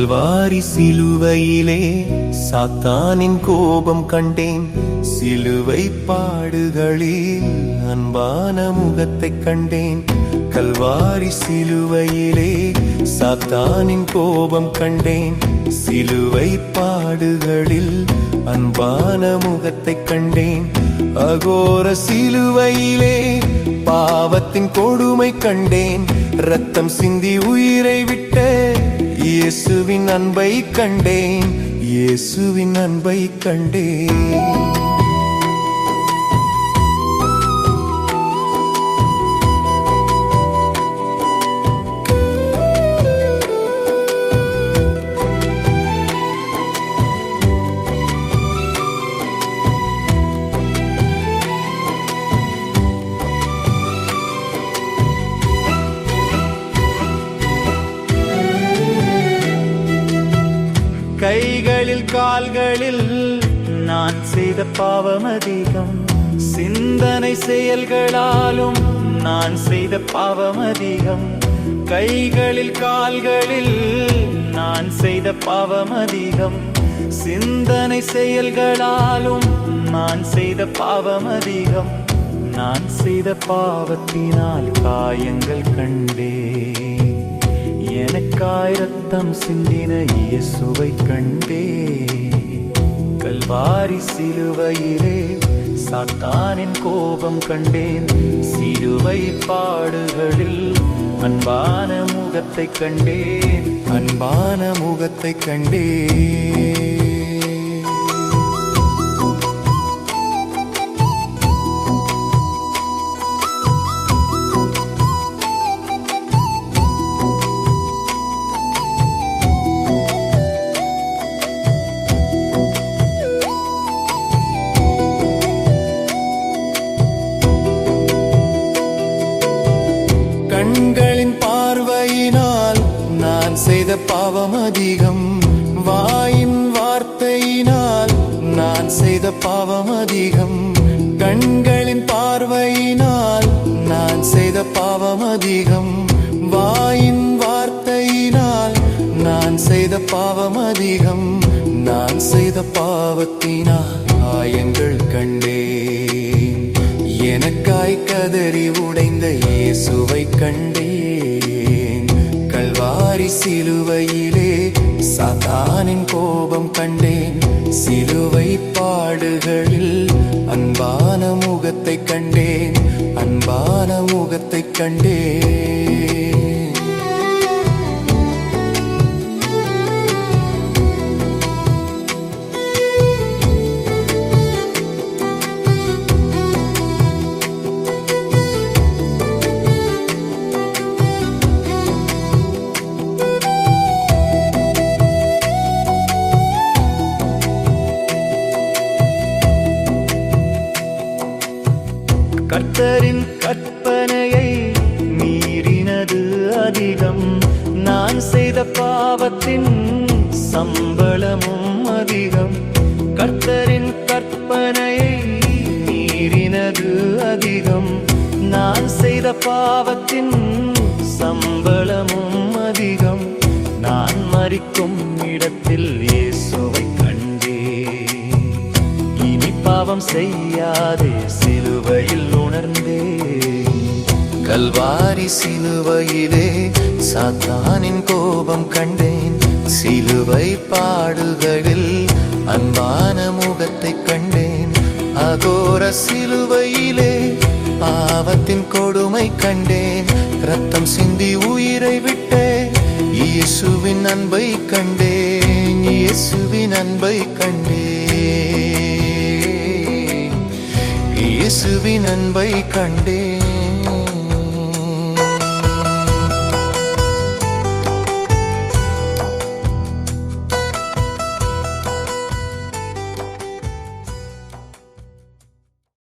கல்வாரி சிலுவையிலே சாத்தானின் கோபம் கண்டேன். சிலுவை பாடுகளில் அன்பான முகத்தை கண்டேன். கல்வாரி சிலுவையிலே சாத்தானின் கோபம் கண்டேன். சிலுவை பாடுகளில் அன்பான முகத்தை கண்டேன். அகோர சிலுவையிலே பாவத்தின் கொடுமை கண்டேன். ரத்தம் சிந்தி உயிரை விட்ட இயேசுவின் அன்பை கண்டேன். இயேசுவின் அன்பை கண்டேன். கைகளில் கால்களில் நான் செய்த பாவம் அதிகம் சிந்தனை செயல்களாலும் நான் செய்த பாவம் அதிகம் கைகளில் கால்களில் நான் செய்த பாவம் அதிகம் சிந்தனை செயல்களாலும் நான் செய்த பாவம் அதிகம் நான் செய்த பாவத்தினால் காயங்கள் கண்டேன். எனக்காய் ரத்தம் சிந்தின இயேசுவை கண்டே. கல்வாரி சிலுவையிலே சாத்தானின் கோபம் கண்டேன். சிலுவை பாடுகளில் அன்பான முகத்தை கண்டேன். அன்பான முகத்தை கண்டேன். பாவம் அதிகம். வாயின் வார்த்தையினால் நான் செய்த பாவம் அதிகம். கண்களின் பார்வையினால் நான் செய்த பாவம் அதிகம். வாயின் வார்த்தையினால் நான் செய்த பாவம் அதிகம். நான் செய்த பாவத்தினால் ஆயங்கள் கண்டேன். எனக்காய் கதறி உடைந்த இயேசுவை கண்டேன். சிலுவையிலே சாத்தானின் கோபம் கண்டேன். சிலுவை பாடுகளில் அன்பான முகத்தை கண்டேன். அன்பான முகத்தை கண்டேன். கர்த்தரின் கற்பனையை மீறினது அதிகம். நான் செய்த பாவத்தின் சம்பளமும் அதிகம். கர்த்தரின் கற்பனையை மீறினது அதிகம். நான் செய்த பாவத்தின் சம்பளமும் அதிகம். நான் மறிக்கும் இடத்தில் ஏ பாவம் செய்யாதே சிலுவையில் உணர்ந்தே. கல்வாரி சிலுவையிலே சாத்தானின் கோபம் கண்டேன். சிலுவை பாடுகளில் அன்பான முகத்தை கண்டேன். அகோர சிலுவையிலே பாவத்தின் கொடுமை கண்டேன். ரத்தம் சிந்தி உயிரை விட்டேன் இயேசுவின் அன்பை கண்டேன். இயேசுவின் அன்பை கண்டேன். இயேசுவின் அன்பை கண்டேன்.